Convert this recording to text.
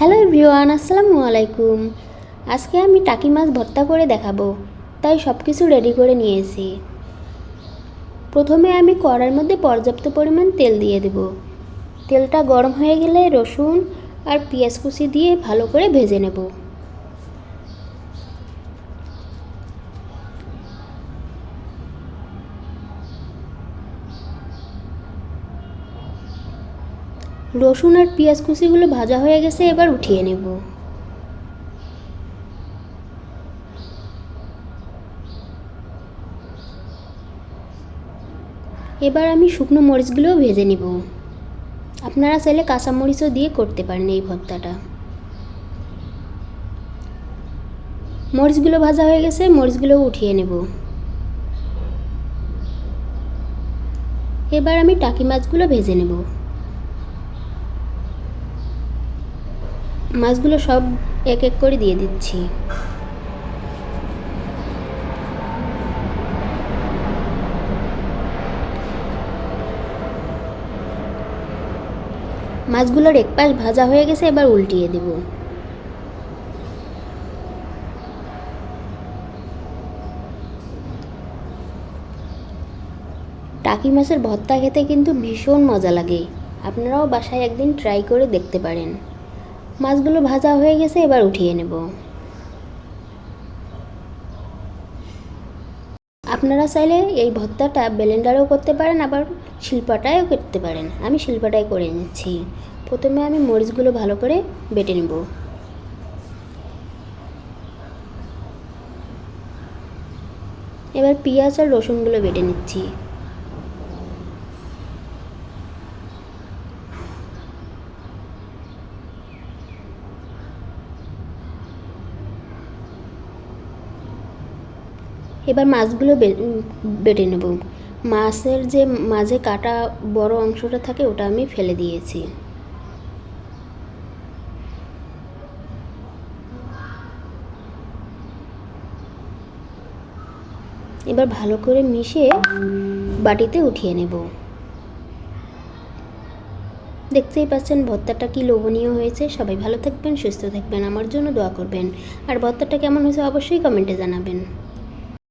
Hello everyone, আসসালামু আলাইকুম। আজকে আমি টাকি মাছ ভর্তা করে দেখাবো, তাই সব কিছু রেডি করে নিয়েছি। প্রথমে আমি কড়ার মধ্যে পর্যাপ্ত পরিমাণ তেল দিয়ে দেব। তেলটা গরম হয়ে গেলে রসুন আর পেঁয়াজ কুচি দিয়ে ভালো করে ভেজে নেব। রসুন আর পেঁয়াজ কুচিগুলো ভাজা হয়ে গেছে, এবার উঠিয়ে নেব। এবার আমি শুকনো মরিচগুলোও ভেজে নিব। আপনারা চাইলে কাঁচা মরিচও দিয়ে করতে পারেন এই ভর্তাটা। মরিচগুলো ভাজা হয়ে গেছে, মরিচগুলোও উঠিয়ে নেব। এবার আমি টাকি মাছগুলো ভেজে নেব। মাছগুলো সব এক এক করে দিয়ে দিচ্ছি। মাছগুলোর এক পাশ ভাজা হয়ে গেছে, এবার উল্টিয়ে দেব। টাকি মাছের ভর্তা খেতে কিন্তু ভীষণ মজা লাগে। আপনারাও বাসায় একদিন ট্রাই করে দেখতে পারেন। মাছগুলো ভাজা হয়ে গেছে, এবার উঠিয়ে নেব। আপনারা চাইলে এই ভর্তাটা ব্লেন্ডারেও করতে পারেন, আবার শিল্পাটায়ও করতে পারেন। আমি শিল্পাটায় করে নিচ্ছি। প্রথমে আমি মরিচগুলো ভালো করে বেটে নেব। এবার পেঁয়াজ আর রসুনগুলো বেটে নিচ্ছি। এবার মাছগুলো বেটে নেব। মাছের যে মাঝে কাটা বড় অংশটা থাকে, ওটা আমি ফেলে দিয়েছি। এবার ভালো করে মিশিয়ে বাটিতে উঠিয়ে নেব। দেখতেই পাচ্ছেন, ভর্তাটা কি লোভনীয় হয়েছে। সবাই ভালো থাকবেন, সুস্থ থাকবেন। আমার জন্য দোয়া করবেন। আর ভর্তাটা কেমন হয়েছে অবশ্যই কমেন্টে জানাবেন।